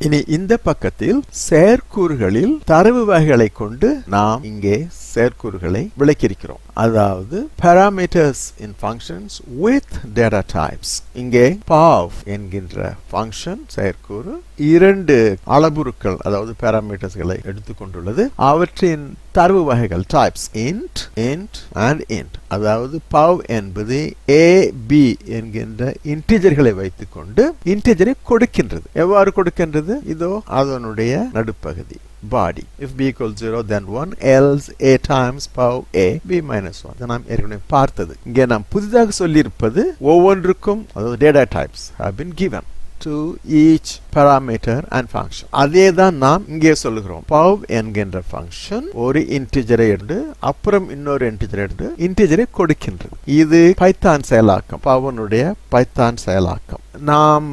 இனி இந்த பக்கத்தில் செயற்கூறுகளில் தரவு வகைகளை கொண்டு நாம் இங்கே செயற்கூறுகளை விளக்கியிருக்கிறோம். அதாவது parameters இன் ஃபங்க்ஷன்ஸ் வித் டேட்டா டைப்ஸ் இங்கே பாவ் என்கின்ற ஃபங்க்ஷன் செயற்கூறு இரண்டு அளபுருக்கள் அதாவது parametersகளை எடுத்துக்கொண்டுள்ளது. அவற்றின் தரவு வகைகள் types int int and int அதாவது பவ் என்பது ஏ பி என்கின்ற இன்டிஜர்களை வைத்துக்கொண்டு இன்டிஜரை கொடுக்கின்றது. எவ்வாறு கொடுக்கின்றது? இதோ அதனுடைய நடுப்பகுதி. Body. If b equals 0 then 1 else a times power a b minus 1. இதை நாம் ஏற்கனவே பார்த்தது. இங்கே நாம் புதிதாக சொல்லியிருப்பது ஒவ்வொன்றுக்கும் அதாவது data types have been given to each parameter and function அதே தான் நாம் இங்கே சொல்லுகிறோம். பவ் என்கின்ற ஃபங்க்ஷன் ஒரு இன்டிஜரை எடுத்து அப்புறம் இன்னொரு இன்டிஜரை எடுத்து இன்டிஜரை கொடுக்கின்றது. இது பைத்தான் செயலாக்கம். பவனுடைய பைத்தான் செயலாக்கம். நாம்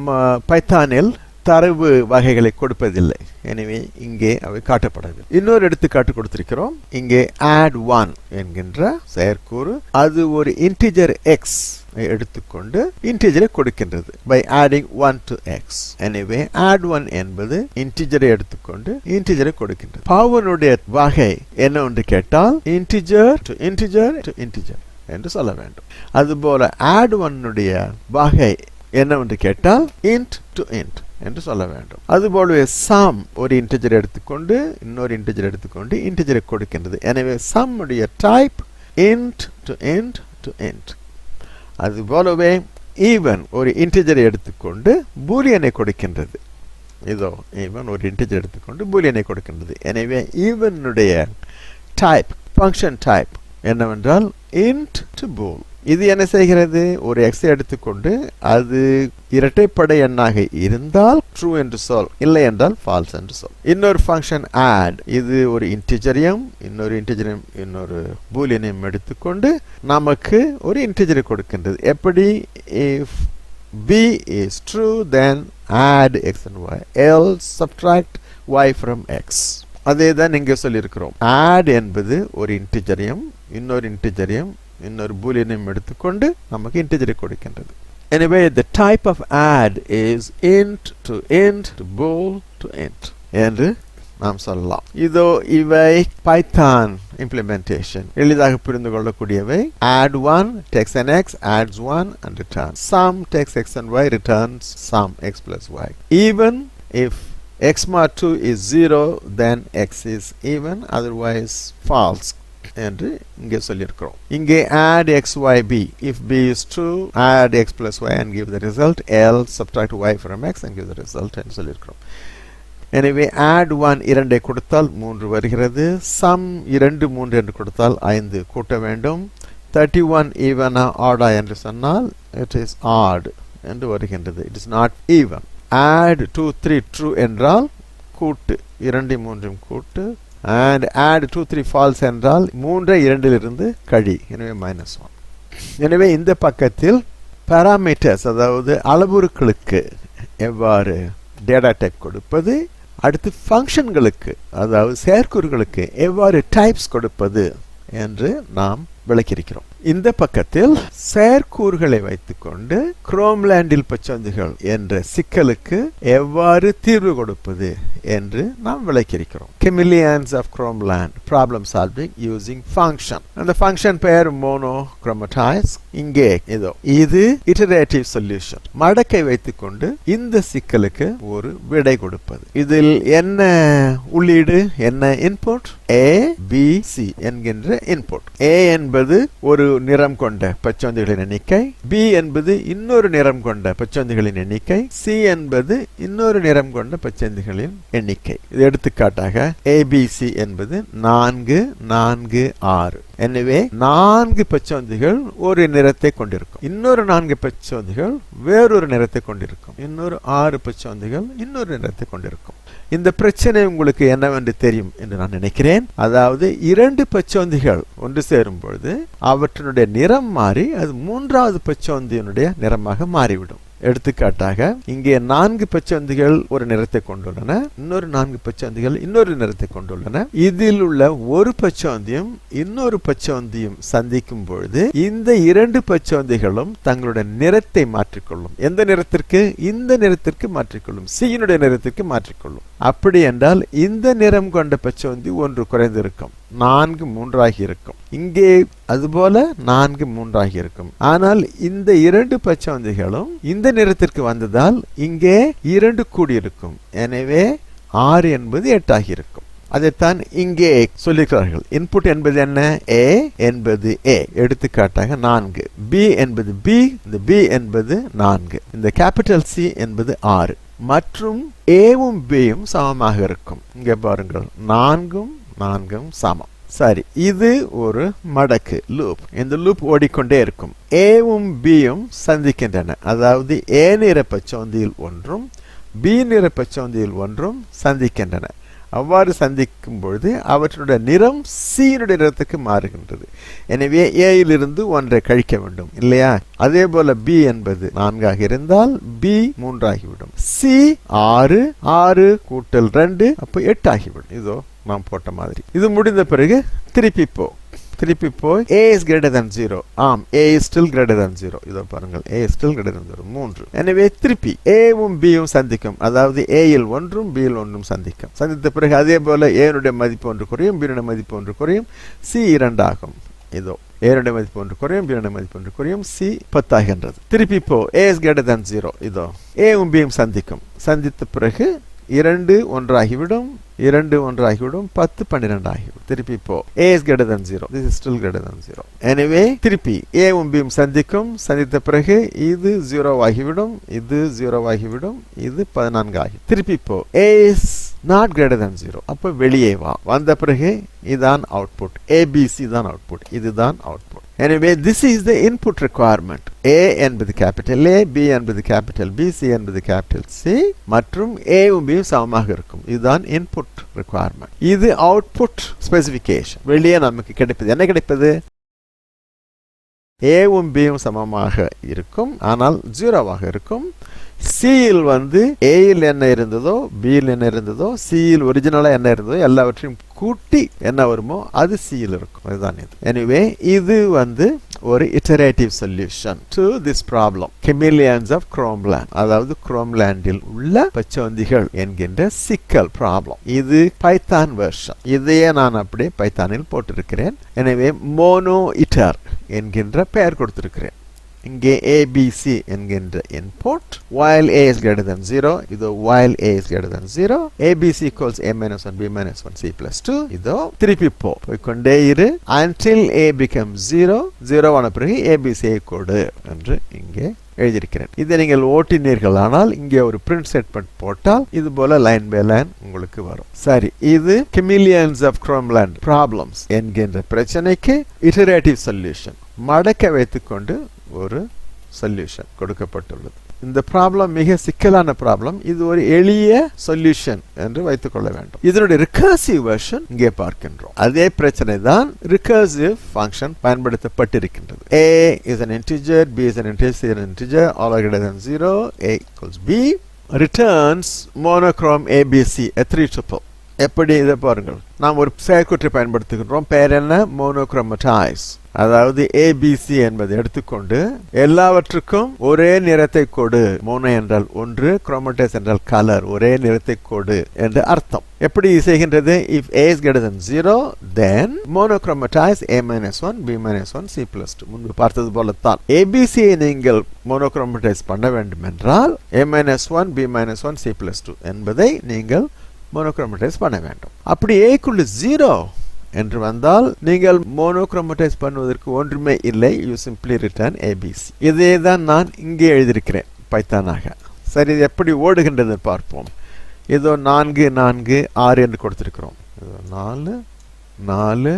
பைத்தானில் தரவு வகைகளை கொடுப்பதில்லை. எனவே இங்கே அவை காட்டப்படவில்லை. இன்னொரு எடுத்துக்காட்டு கொடுத்திருக்கிறோம். இங்கே add ஒன் என்கின்ற செயற்கூறு. அது ஒரு இன்டிஜர் எக்ஸ் எடுத்துக்கொண்டு இன்டிஜரை கொடுக்கின்றது by adding one to X எனவே ஆட் ஒன் என்பது இன்டிஜரை எடுத்துக்கொண்டு இன்டிஜரை கொடுக்கின்றது. பவனுடைய வகை என்ன ஒன்று கேட்டால் integer to integer to integer என்று சொல்ல வேண்டும். அதுபோல ஆட் ஒன்னுடைய வகை என்னவென்று கேட்டால் இன்ட் டு இன்ட் என்று சொல்ல வேண்டும். அதுபோலவே சம் ஒரு இன்டிஜர் எடுத்துக்கொண்டு இன்னொரு இன்டிஜர் எடுத்துக்கொண்டு இன்டிஜரை கொடுக்கின்றது. எனவே சம்முடைய type int to int to int அதுபோலவே ஈவன் ஒரு இன்டிஜரை எடுத்துக்கொண்டு பூலியனை கொடுக்கின்றது. இதோ ஈவன் ஒரு இன்டிஜர் எடுத்துக்கொண்டு பூலியனை கொடுக்கின்றது. எனவே ஈவனுடைய டைப் ஃபங்க்ஷன் டைப் என்னவென்றால் இன்ட் டு பூல் இது என்ன செய்கிறது? ஒரு எக்ஸை எடுத்துக்கொண்டு அது இரட்டைப்படை எண்ணாக இருந்தால் ட்ரூ என்று சொல் இல்லை என்றால் ஃபால்ஸ் என்று சொல். இன்னொரு ஃபங்க்ஷன் ஆட் இது ஒரு இன்டிஜரியம் இன்னொரு இன்டிஜரியம் இன்னொரு பூலியனையும் எடுத்துக்கொண்டு நமக்கு ஒரு இன்டிஜரை கொடுக்கின்றது. எப்படி? If B is true then add X and y. Else subtract y from x. அதே தான் இங்கே சொல்லியிருக்கிறோம். ஆட் என்பது ஒரு இன்டிஜரியம் இன்னொரு இன்டிஜரியம் இன்னொரு பூலியனையும் எடுத்துக்கொண்டு நமக்கு இன்டிஜரை கொடுக்கின்றது எனவே the type of add is int to int to bool to int என்று நாம் சொல்லலாம் இதோ இவை பைத்தான் implementation எளிதாக புரிந்து கொள்ளக்கூடியவை add 1 takes an x adds 1 and returns sum takes x and y returns sum x plus y even if x mod 2 is 0 then x is even otherwise false என்று இங்கே சொல்லியிருக்கிறோம். இங்கே add x y b if b is true add x plus y and give the result. Else subtract y from x and give the result என்று சொல்லியிருக்கிறோம். எனவே add one இரண்டை கொடுத்தால் மூன்று வருகிறது. சம் இரண்டு மூன்று என்று கொடுத்தால் ஐந்து. கூட்ட வேண்டும். தேர்ட்டி ஒன் ஈவனா ஆடா என்று சொன்னால் இட் இஸ் ஆட் என்று வருகின்றது. It is not even add two three true என்றால் கூட்டு. இரண்டு மூன்றும் கூட்டு. And add two three false என்றால் மூன்றை இரண்டிலிருந்து கழி. எனவே மைனஸ் ஒன் எனவே இந்த பக்கத்தில் பாராமீட்டர்ஸ் அதாவது அளவுருக்களுக்கு எவ்வாறு டேட்டா டைப் கொடுப்பது அடுத்து ஃபங்க்ஷன்களுக்கு அதாவது செயற்கூறுகளுக்கு எவ்வாறு டைப்ஸ் கொடுப்பது என்று நாம் விளக்கியிருக்கிறோம். இந்த பக்கத்தில் செயற்கூறுகளை வைத்துக்கொண்டு குரோம்லேண்டில் பச்சந்துகள் என்ற சிக்கலுக்கு எவ்வாறு தீர்வு கொடுப்பது என்று நாம் விளக்கியிருக்கிறோம். Chameleons of Chromeland problem solving using function அந்த ஃபங்க்ஷன் பெயர் மோனோ குரோமடைஸ் இங்கே இதோ இது இட்டரேட்டிவ் சொல்யூஷன் மடக்கை வைத்துக்கொண்டு இந்த சிக்கலுக்கு ஒரு விடை கொடுப்பது. இதில் என்ன உள்ளீடு என்ன இன்புட் ஏ பி சி என்கின்ற இன்புட் ஏ என்பது ஒரு நிறம் கொண்ட பச்சோந்திகளின் எண்ணிக்கை பி என்பது இன்னொரு நிறம் கொண்ட பச்சோந்திகளின் எண்ணிக்கை சி என்பது இன்னொரு நிறம் கொண்ட பச்சோந்திகளின் எண்ணிக்கை. இது எடுத்துக்காட்டாக ஏபிசி என்பது நான்கு நான்கு ஆறு. எனவே நான்கு பச்சோந்திகள் ஒரு நிறத்தை கொண்டிருக்கும். இன்னொரு நான்கு பச்சோந்திகள் வேறொரு நிறத்தை கொண்டிருக்கும். இன்னொரு ஆறு பச்சோந்திகள் இன்னொரு நிறத்தை கொண்டிருக்கும். இந்த பிரச்சனை உங்களுக்கு என்னவென்று தெரியும் என்று நான் நினைக்கிறேன். அதாவது இரண்டு பச்சோந்திகள் ஒன்று சேரும் பொழுது அவற்றினுடைய நிறம் மாறி அது மூன்றாவது பச்சோந்தியினுடைய நிறமாக மாறிவிடும். எடுத்துக்காட்டாக இங்கே நான்கு பச்சந்திகள் ஒரு நிறத்தை கொண்டுள்ளன இன்னொரு நான்கு பச்சந்திகள் இன்னொரு நிறத்தை கொண்டுள்ளன. இதில் உள்ள ஒரு பச்சோந்தியும் இன்னொரு பச்சோந்தியும் சந்திக்கும் பொழுது இந்த இரண்டு பச்சந்திகளும் தங்களுடைய நிறத்தை மாற்றிக்கொள்ளும். எந்த நிறத்திற்கு? இந்த நிறத்திற்கு மாற்றிக்கொள்ளும். சீனுடைய நிறத்திற்கு மாற்றிக்கொள்ளும். அப்படி என்றால் இந்த நிறம் கொண்ட பச்சவந்தி ஒன்று குறைந்திருக்கும். நான்கு மூன்றாகி இருக்கும் இங்கே அதுபோல நான்கு மூன்றாகி இருக்கும் ஆனால் இந்த இரண்டு பச்சவந்திகளும் இந்த நிறத்திற்கு வந்ததால் இங்கே இரண்டு கூடியிருக்கும். எனவே ஆறு என்பது எட்டாகி இருக்கும் அதைத்தான் இங்கே சொல்லியிருக்கிறார்கள். இன்புட் என்பது என்ன? ஏ என்பது ஏ எடுத்துக்காட்டாக நான்கு. பி என்பது பி இந்த பி என்பது நான்கு. இந்த கேபிட்டல் சி என்பது ஆறு. மற்றும் ஏவும் பியும் சமமாக இருக்கும். இங்கே பாருங்கள். நான்கும் நான்கும் சமம். சரி இது ஒரு மடக்கு லூப் இந்த லூப் ஓடிக்கொண்டே இருக்கும். ஏவும் பியும் சந்திக்கின்றன. அதாவது ஏ நிற பச்சோந்தியில் ஒன்றும் பி நிற பச்சோந்தியில் ஒன்றும் சந்திக்கின்றன. அவ்வாறு சந்திக்கும் பொழுது அவற்றுடைய நிறம் சீனுடைய நிறத்துக்கு மாறுகின்றது. எனவே ஏயிலிருந்து ஒன்றை கழிக்க வேண்டும் இல்லையா? அதே போல பி என்பது நான்காக இருந்தால் பி மூன்றாகிவிடும். சி ஆறு ஆறு கூட்டல் ரெண்டு அப்போ எட்டு ஆகிவிடும் இதோ நாம் போட்ட மாதிரி. இது முடிந்த பிறகு திருப்பி போ. திருப்பி போய் A is greater than zero ஆம் A is still greater than zero இதோ பாருங்கள் A still greater than zero மூன்று. எனவே திருப்பி ஏவும் பியும் சந்திக்கும். அதாவது ஏயில் ஒன்றும் பியில் ஒன்றும் சந்திக்கும். சந்தித்த பிறகு அதே போல ஏனுடைய மதிப்பு ஒன்று குறையும் பியனுடைய மதிப்பு ஒன்று குறையும். சி இரண்டாகும். இதோ ஏனுடைய மதிப்பு ஒன்று குறையும் பியனுடைய மதிப்பு ஒன்று குறையும். சி பத்தாகின்றது. திருப்பி போ. A is greater than zero இதோ ஏவும் பியும் சந்திக்கும். சந்தித்த பிறகு இரண்டு ஒன்றாகிவிடும் இரண்டு ஒன்றாகிவிடும் பத்து பன்னிரெண்டு ஆகிவிடும். திருப்பி இப்போ A is greater zero this is still greater zero எனவே திருப்பி. ஏவும் பியும் சந்திக்கும். சந்தித்த பிறகு இது ஜீரோ ஆகிவிடும் இது ஜீரோ ஆகிவிடும் இது பதினான்கு ஆகி திருப்பி இப்போ A is not greater than zero அப்போ வெளியே வா. வந்த பிறகு இதான் அவுட்புட் ஏபிசி தான் அவுட்புட் இதுதான் அவுட்புட் எனவே this is the input requirement A என்பது கேபிட்டல் ஏ பி என்பது கேபிட்டல் பி சி என்பது கேபிட்டல் சி மற்றும் ஏவும் பியும் சமமாக இருக்கும். இதுதான் இன்புட் ரெக்குவயர்மெண்ட் இது அவுட்புட் ஸ்பெசிஃபிகேஷன் வெளியே நமக்கு கிடைப்பது. என்ன கிடைப்பது? ஏவும் பியும் சமமாக இருக்கும். ஆனால் ஜீரோவாக இருக்கும். சியில் வந்து ஏயில் என்ன இருந்ததோ பியில் என்ன இருந்ததோ சியில் ஒரிஜினலாக என்ன இருந்ததோ எல்லாவற்றையும் கூட்டி என்ன வருமோ அது சியில் இருக்கும். அதுதான் இது. எனிவே இது வந்து ஒரு iterative solution to this problem chameleons of Chromeland அதாவது குரோம்லேண்டில் உள்ள பச்சவந்திகள் என்கின்ற சிக்கல் ப்ராப்ளம் இது பைத்தான் வெர்ஷன் இதையே நான் அப்படியே பைத்தானில் போட்டிருக்கிறேன். எனவே மோனோ இட்டர் என்கின்ற பெயர் கொடுத்திருக்கிறேன். இங்கே ஏபிசி என்கின்ற input while a is greater than 0 இதோ while a is greater than 0 abc equals a minus 1 b minus 1 c plus 2 இதோ திருப்பி போ. போய்க்கொண்டே இரு. Until a becomes 0 0 ஆன பிறகு abc கொடு என்று இங்கே எழுதியிருக்கிறேன். இதை நீங்கள் ஓட்டினீர்கள் ஆனால் இங்கே ஒரு பிரிண்ட் ஸ்டேட்மெண்ட் போட்டால் இது போல லைன் பை லைன் உங்களுக்கு வரும். சரி இது கெமிலியன்ஸ் ஆஃப் குரோம்லேண்ட் ப்ராப்ளம்ஸ் என்கின்ற பிரச்சனைக்கு இட்டரேட்டிவ் சொல்யூஷன் மடக்க வைத்துக்கொண்டு ஒரு சொல்யூஷன் கொடுக்கப்பட்டுள்ளது. இந்த ப்ராப்ளம் மிக சிக்கலான ப்ராப்ளம் இது ஒரு எளிய சொல்யூஷன் என்று வைத்துக் கொள்ள வேண்டும். இதனுடைய ரிகர்சிவ் வெர்ஷன் இங்கே பார்க்கின்றோம். அதே பிரச்சனை தான் recursive function பயன்படுத்தப்பட்டிருக்கின்றது. A is an integer B is an integer integer all greater than zero A greater than 0 a equals b. Returns எப்படி இதை பாருங்கள். நாம் ஒரு செயற்குற்றை பயன்படுத்துகின்றோம். பெயர் என்ன? மோனோக்ரோமடைஸ் அதாவது ஏபிசி என்பதை எடுத்துக்கொண்டு எல்லாவற்றுக்கும் ஒரே நிறத்தை கொடு. மோனோ என்றால் ஒன்று குரோமடைஸ் என்றால் கலர் ஒரே நிறத்தை கொடு என்று அர்த்தம். எப்படி செய்கின்றது? If A is greater zero then monochromatize A minus one B minus one C plus two முன்பு பார்த்தது போலத்தான். ஏபிசியை நீங்கள் மோனோக்ரோமடைஸ் பண்ண வேண்டும் என்றால் A minus one B minus one C plus two என்பதை நீங்கள் மோனோக்ரோமடைஸ் பண்ண வேண்டும். அப்படி ஏக்குள்ள ஜீரோ என்று வந்தால் நீங்கள் மோனோக்ரோமடைஸ் பண்ணுவதற்கு ஒன்றுமே இல்லை. யூ சிம்பிளி ரிட்டர்ன் ஏபிசி இதே தான் நான் இங்கே எழுதியிருக்கிறேன் பைத்தானாக. சரி இது எப்படி ஓடுகின்றது பார்ப்போம். இதோ நான்கு நான்கு ஆறு என்று கொடுத்துருக்கிறோம். இதோ நாலு நாலு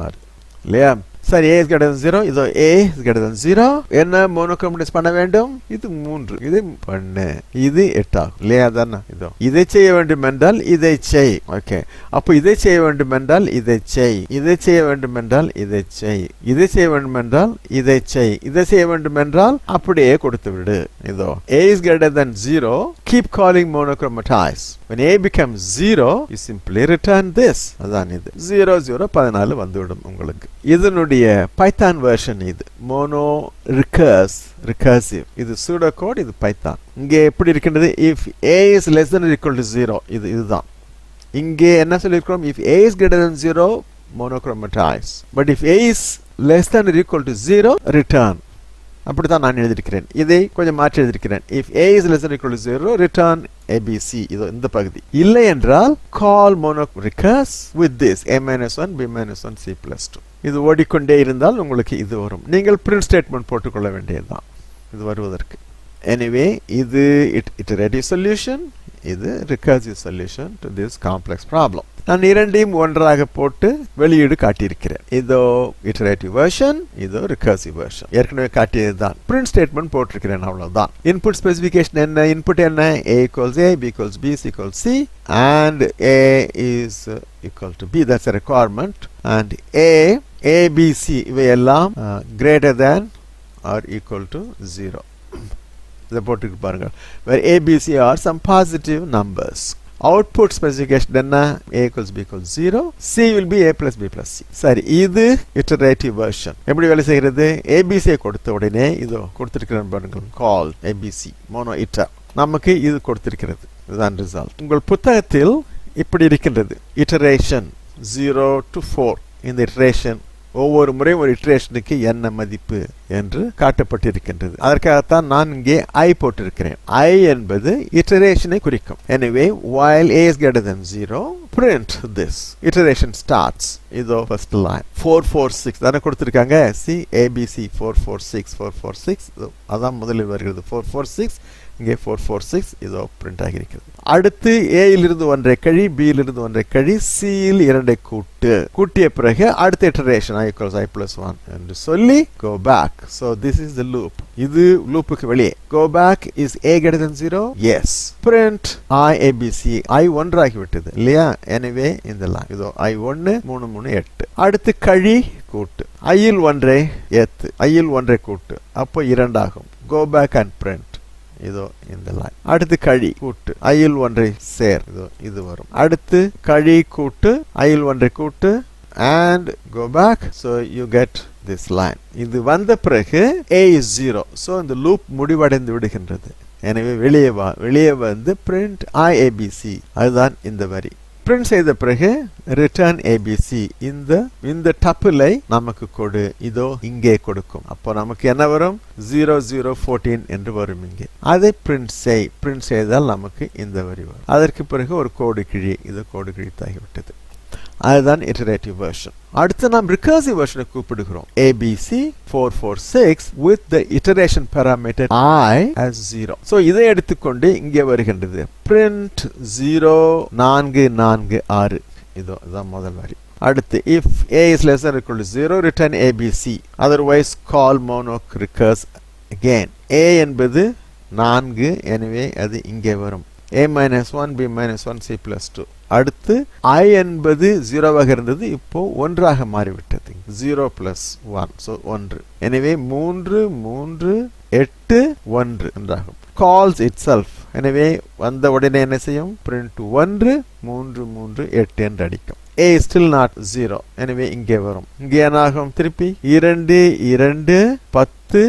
ஆறு. இல்லையா? சரி ஏ இஸ் கிரேட்டர் ஜீரோ இதோ ஏ இஸ் கிரேட்டர் ஜீரோ என்ன மோனோக்ரோமடைஸ் பண்ண வேண்டும்? இது மூன்று. இது பண்ணு. இது எட்டாகும். இல்லையா தானே இதோ இதை செய்ய வேண்டும் என்றால் இதை செய். ஓகே அப்போ இதை செய்ய வேண்டும் என்றால் இதை செய். இதை செய்ய வேண்டும் என்றால் இதை செய். இதை செய்ய வேண்டும் என்றால் இதை செய். இதை செய்ய வேண்டும் என்றால் அப்படியே கொடுத்து விடு இதோ A is greater than 0 keep calling when a becomes 0 you simply return this அதான் இது 0 0 14 வந்துவிடும் உங்களுக்கு இதனுடைய பைத்தான் வெர்ஷன் இது மோனோ ரிகர்ஸ் ரிகர்சிவ் இது சூடோ கோட் இது பைத்தான் இங்கே எப்படி இருக்கின்றது if a is less than or equal to 0 இது இதுதான் இங்கே என்ன சொல்லியிருக்கிறோம் if a is greater than 0 monochromatize but if a is less than or equal to 0 அப்படி தான் நான் எழுதியிருக்கிறேன். இதை கொஞ்சம் மாற்றி எழுதியிருக்கிறேன். If A is less equal to 0 return ABC இது இந்த பகுதி. இல்லை என்றால் call monorecurse with this A minus one B minus one C plus two இது ஓடிக்கொண்டே இருந்தால் உங்களுக்கு இது வரும். நீங்கள் பிரிண்ட் ஸ்டேட்மெண்ட் போட்டுக்கொள்ள வேண்டியதுதான். இது வருவதற்கு. எனிவே இது இட் இட்டரேட்டிவ் சொல்யூஷன் இது recursive solution to this complex problem நான் இரண்டையும் ஒன்றாக போட்டு வெளியீடு காட்டியிருக்கிறேன். இதோ இட்டரேட்டிவ் வெர்ஷன் இதோ ரிகர்சிவ் வெர்ஷன் ஏற்கனவே காட்டியது தான் பிரிண்ட் ஸ்டேட்மெண்ட் போட்டிருக்கிறேன் அவ்வளவுதான். இன்புட் ஸ்பெசிஃபிகேஷன் என்ன? இன்புட் என்ன? A equals A B equals B equals C and A is equal to B that's requirement and A ABC இவையெல்லாம் greater than or equal to zero இதை போட்டுக்கிட்டு பாருங்கள். Where ABC are some positive numbers output specification என்ன? A equals b equals 0 c will be a plus b plus c. சரி இது iterative version எப்படி வேலை செய்கிறது? ஏபிசியை கொடுத்த உடனே இதோ கொடுத்திருக்கிறேன் பாருங்கள். கால் ஏபிசி மோனோ இட்டர் நமக்கு இது கொடுத்திருக்கிறது. இதுதான் ரிசல்ட் உங்கள் புத்தகத்தில் இப்படி இருக்கின்றது. இட்டரேஷன் ஜீரோ டு ஃபோர் இந்த இட்டரேஷன் ஒவ்வொரு முறையும் ஒரு இட்ரேஷனுக்கு என்ன மதிப்பு என்று காட்டப்பட்டிருக்கின்றது. அதற்காகத்தான் நான் இங்கே ஐ போட்டிருக்கிறேன். ஐ என்பது இட்டரேஷனை குறிக்கும். எனவே while a is greater than 0 print this. Iteration starts. இதோ first line. 446 தானே கொடுத்துருக்காங்க? C ABC four four six four four six அதான் முதலில் வருகிறது. ஃபோர் ஃபோர் சிக்ஸ் இங்கே ஃபோர் ஃபோர் சிக்ஸ் இதோ பிரிண்ட் ஆகியிருக்கிறது. அடுத்து ஏயிலிருந்து ஒன்றை கழி பியிலிருந்து ஒன்றை கழி சியில் இரண்டை கூட்டு கூட்டிய பிறகு அடுத்த iteration I equals I plus one என்று சொல்லி go back so this is the loop இது லூப்புக்கு வெளியே. Go back is A greater than zero yes print I ABC I ஒன்றாகி விட்டது இல்லையா? எனவே இந்த line. இதோ ஐ ஒன்று மூணு மூணு எட்டு. அடுத்து கழி கூட்டு. ஐயில் ஒன்றை ஏத்து ஐயில் ஒன்றை கூட்டு. அப்போ இரண்டாகும். கோ பேக் அண்ட் பிரிண்ட் இதோ இந்த லைன் அடுத்து கழி. கூட்டு. ஐயில் ஒன்றை சேர். இதோ இது வரும். அடுத்து கழி கூட்டு ஐயில் ஒன்றை கூட்டு and go back so you get this line இது வந்த பிறகு ஏ இஸ் ஜீரோ ஸோ இந்த லூப் முடிவடைந்து விடுகின்றது. எனவே வெளியே வா வெளியே வந்து பிரிண்ட் ஐ ஏபிசி அதுதான் இந்த வரி. பிரிண்ட் செய்த பிறகு ரிட்டர்ன் ஏபிசி இந்த இந்த டப்பிளை நமக்கு கொடு. இதோ இங்கே கொடுக்கும். அப்போ நமக்கு என்ன வரும்? ஜீரோ ஜீரோ ஃபோர்டீன் என்று வரும் இங்கே. அதை பிரிண்ட் செய். பிரிண்ட் செய்தால் நமக்கு இந்த வரி வரும். அதற்கு பிறகு ஒரு கோடு கிழி. இது கோடு கிழித்தாகிவிட்டது. அதுதான் இட்டரேட்டிவ் வெர்ஷன் அடுத்து நாம் ரிகர்சிவ் வெர்ஷனை கூப்பிடுகிறோம். ABC four four six with the iteration parameter I as zero so இதை எடுத்துக்கொண்டு இங்கே வருகின்றது. பிரிண்ட் ஜீரோ நான்கு நான்கு ஆறு. இதோ இதுதான் முதல் வரி. அடுத்து if A is less zero return ABC otherwise call monorecurse again A என்பது நான்கு எனவே அது இங்கே வரும். A minus one B minus one C plus two அடுத்து ஐ என்பது ஜீரோவாக இருந்தது இப்போ ஒன்றாக மாறிவிட்டது. ஜீரோ பிளஸ் ஒன் ஸோ ஒன்று. எனவே மூன்று மூன்று எட்டு ஒன்று என்றாகும். கால்ஸ் இட் செல்ஃப் எனவே வந்த உடனே என்ன செய்யும்? பிரிண்ட் ஒன்று மூன்று மூன்று எட்டு என்று அடிக்கும். ஏ ஸ்டில் நாட் ஜீரோ எனவே இங்கே வரும். இங்கே என்னாகும்? திருப்பி இரண்டு இரண்டு பத்து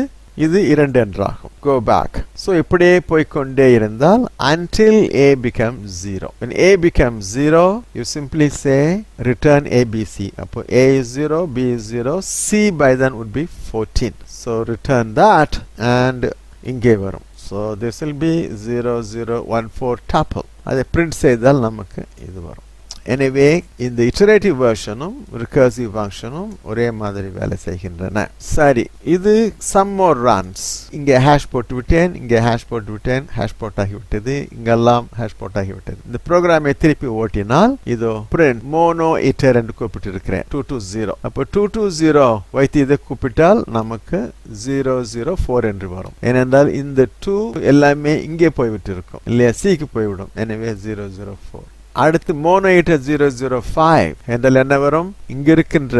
இது இரண்டு என்றாகும் கோ பேக் ஸோ இப்படியே போய்க்கொண்டே இருந்தால் until a becomes zero when a becomes zero you simply say return abc அப்போ a is zero b is zero c by then would be 14 so return that and இங்கே வரும் so this will be 0014 tuple அதை print செய்தால் நமக்கு இது வரும் எனவே இந்த இட்டரேட்டிவ் வெர்ஷனும் ரிகர்சிவ் ஃபங்க்ஷனும் ஒரே மாதிரி வேலை செய்கின்றன. சரி இது சம் மோர் ரன்ஸ் இங்கே ஹேஷ் போட்டு விட்டேன் இங்கே ஹேஷ் போட்டு விட்டேன் ஹேஷ் போட் ஆகிவிட்டது இங்கெல்லாம் ஹேஷ் போட் ஆகிவிட்டது இந்த ப்ரோக்ராமை திருப்பி ஓட்டினால் இதோ பிரிண்ட் மோனோ இட்டர் என்று கூப்பிட்டு இருக்கிறேன் டூ டூ ஜீரோ அப்போ டூ டூ ஜீரோ வைத்து இதை கூப்பிட்டால் நமக்கு ஜீரோ ஜீரோ ஃபோர் என்று வரும். ஏனென்றால் இந்த டூ எல்லாமே இங்கே போய்விட்டு இருக்கும் இல்லையா சிக்கு போய்விடும். எனவே ஜீரோ ஜீரோ ஃபோர் அடுத்து மோனோயிட்டர் ஜீரோ ஜீரோ ஃபைவ் என்றால் என்ன வரும் இங்கே இருக்கின்ற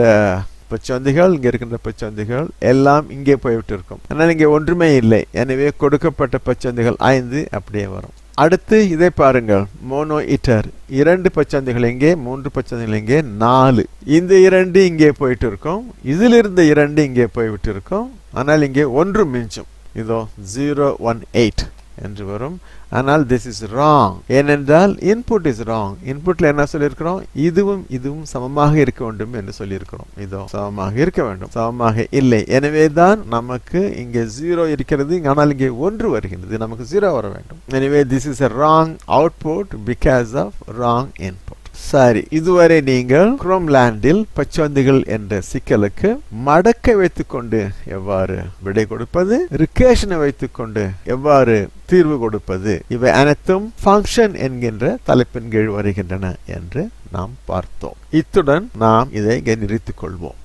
பச்சந்திகள் இங்கே இருக்கின்ற பச்சந்திகள் எல்லாம் இங்கே போய்விட்டு இருக்கும் ஆனால் இங்கே ஒன்றுமே இல்லை எனவே கொடுக்கப்பட்ட பச்சந்திகள் ஐந்து அப்படியே வரும் அடுத்து இதை பாருங்கள் மோனோ இட்டர் இரண்டு பச்சந்திகள் இங்கே மூன்று பச்சந்திகள் இங்கே நாலு இந்த இரண்டு இங்கே போயிட்டு இருக்கும் இதில் இருந்த இரண்டு இங்கே போய்விட்டு இருக்கும் ஆனால் இங்கே ஒன்று மிஞ்சும் இதோ ஜீரோ ஒன் எயிட் என்று வரும். ஆனால் திஸ் இஸ் ராங் ஏனென்றால் இன்புட் இஸ் ராங் இன்புட்ல என்ன சொல்லியிருக்கிறோம்? இதுவும் இதுவும் சமமாக இருக்க வேண்டும் என்று சொல்லியிருக்கிறோம். இதோ சமமாக இருக்க வேண்டும். சமமாக இல்லை. எனவே தான் நமக்கு இங்கே ஜீரோ இருக்கிறது. ஆனால் இங்கே ஒன்று வருகின்றது. நமக்கு ஜீரோ வர வேண்டும். எனவே this is a wrong output because of wrong input சரி இதுவரை நீங்கள் குரோம் லேண்டில் பச்சந்திகள் என்ற சிக்கலுக்கு மடக்கை வைத்துக்கொண்டு எவ்வாறு விடை கொடுப்பது ரிகேஷனை வைத்துக்கொண்டு எவ்வாறு தீர்வு கொடுப்பது இவை அனைத்தும் ஃபங்க்ஷன் என்கின்ற தலைப்பின் கீழ் வருகின்றன என்று நாம் பார்த்தோம். இத்துடன் நாம் இதை இங்கே நிறுத்திக் கொள்வோம்.